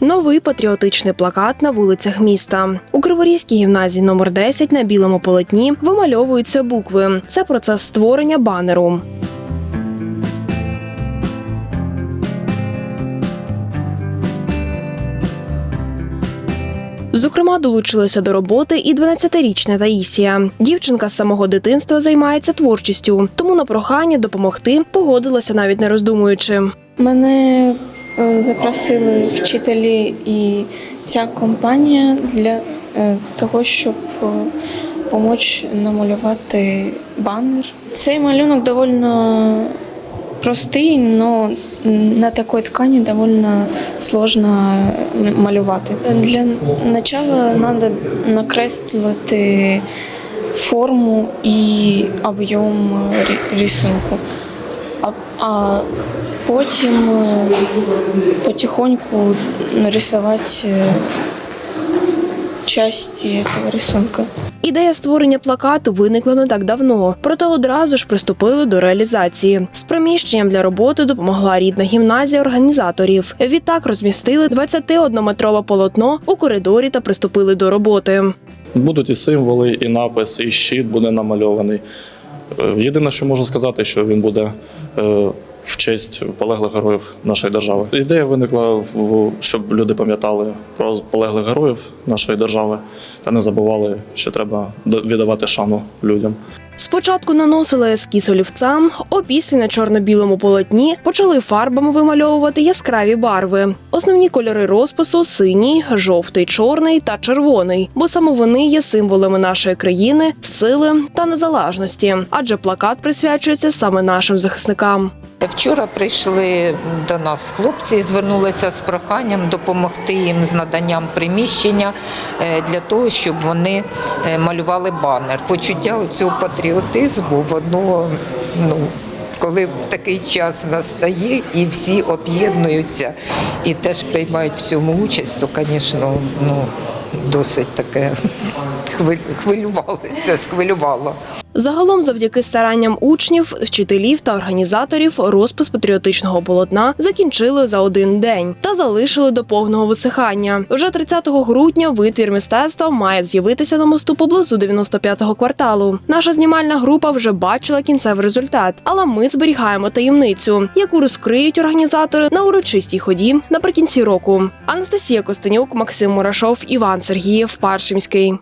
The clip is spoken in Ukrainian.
Новий патріотичний плакат на вулицях міста. У Криворізькій гімназії номер 10 на білому полотні вимальовуються букви. Це процес створення банеру. Зокрема, долучилася до роботи і 12-річна Таїсія. Дівчинка з самого дитинства займається творчістю, тому на прохання допомогти погодилася навіть не роздумуючи. Мене е, запросили вчителі і ця компанія для е, того, щоб допомогти намалювати банер. Цей малюнок доволі простий, але на такій ткані доволі сложно малювати. Для початку треба накреслити форму і об'єм рисунку. А, а потім е, потихоньку нарисувати е, часті цього рисунка. Ідея створення плакату виникла не так давно, проте одразу ж приступили до реалізації. З приміщенням для роботи допомогла рідна гімназія організаторів. Відтак розмістили 21-метрове полотно у коридорі та приступили до роботи. Будуть і символи, і напис, і щит буде намальований. Е, Єдине, що можу сказати, що він буде е, в честь полеглих героїв нашої держави. Ідея виникла, щоб люди пам'ятали про полеглих героїв нашої держави та не забували, що треба віддавати шану людям. Спочатку наносили ескіз олівцям, опісля на чорно-білому полотні почали фарбами вимальовувати яскраві барви. Основні кольори розпису синій, жовтий, чорний та червоний, бо саме вони є символами нашої країни, сили та незалежності, адже плакат присвячується саме нашим захисникам. Вчора прийшли до нас хлопці і звернулися з проханням допомогти їм з наданням приміщення е, для того, щоб вони е, малювали банер. Почуття у цього патріотизму, воно ну. Коли такий час настає і всі об'єднуються і теж приймають в цьому участь, то, звісно, ну, досить таке хвилювалося, схвилювало. Загалом, завдяки старанням учнів, вчителів та організаторів, розпис патріотичного полотна закінчили за один день та залишили до повного висихання. Вже 30 грудня витвір мистецтва має з'явитися на мосту поблизу 95-го кварталу. Наша знімальна група вже бачила кінцевий результат, але ми зберігаємо таємницю, яку розкриють організатори на урочистій ході наприкінці року. Анастасія Костенюк, Максим Мурашов, Іван Сергієв, Паршимський.